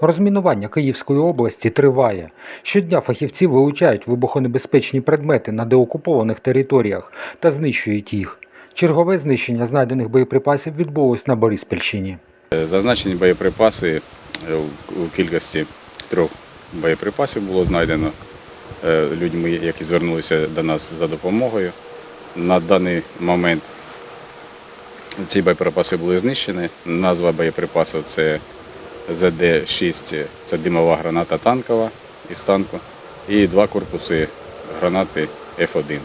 Розмінування Київської області триває. Щодня фахівці вилучають вибухонебезпечні предмети на деокупованих територіях та знищують їх. Чергове знищення знайдених боєприпасів відбулось на Бориспільщині. Зазначені боєприпаси е, у у кількості трьох боєприпасів було знайдено е, людьми, які звернулися до нас за допомогою. На даний момент ці боєприпаси були знищені. Назва боєприпасу це ЗД-6, це димова граната танкова із танку, і два корпуси гранати F1,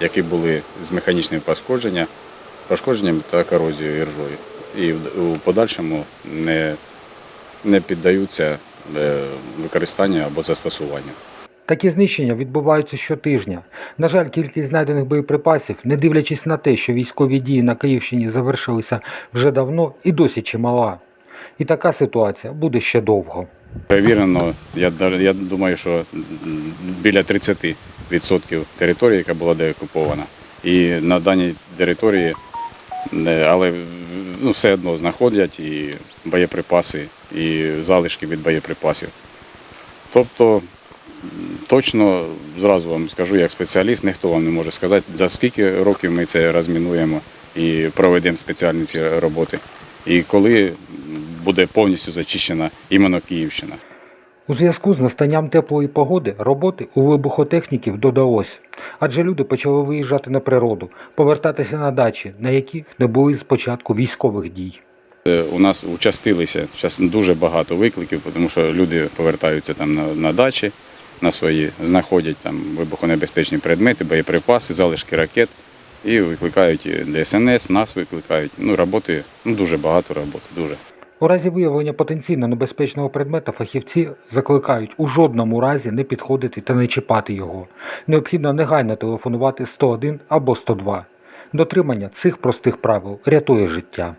які були з механічним пошкодженням, пошкодженням та корозією і ржою. І в- подальшому не, не піддаються е, використанню або застосуванню. Такі знищення відбуваються щотижня. На жаль, кількість знайдених боєприпасів, не дивлячись на те, що військові дії на Київщині завершилися вже давно і досі чимала. І така ситуація буде ще довго. Перевірено, я, я думаю, що біля 30% території, яка була деокупована. І на даній території, але ну, все одно знаходять і боєприпаси, і залишки від боєприпасів. Тобто, точно зразу вам скажу, як спеціаліст, ніхто вам не може сказати, за скільки років ми це розмінуємо і проведемо спеціальні ці роботи. І коли буде повністю зачищена іменно Київщина. У зв'язку з настанням теплої погоди роботи у вибухотехніків додалось, адже люди почали виїжджати на природу, повертатися на дачі, на яких не були з початку військових дій. Е, У нас участилися зараз дуже багато викликів, тому що люди повертаються там на, на дачі, на свої, знаходять там вибухонебезпечні предмети, боєприпаси, залишки ракет і викликають ДСНС, нас викликають. Ну, роботи, ну дуже багато роботи, дуже. У разі виявлення потенційно небезпечного предмета фахівці закликають у жодному разі не підходити та не чіпати його. Необхідно негайно телефонувати 101 або 102. Дотримання цих простих правил рятує життя.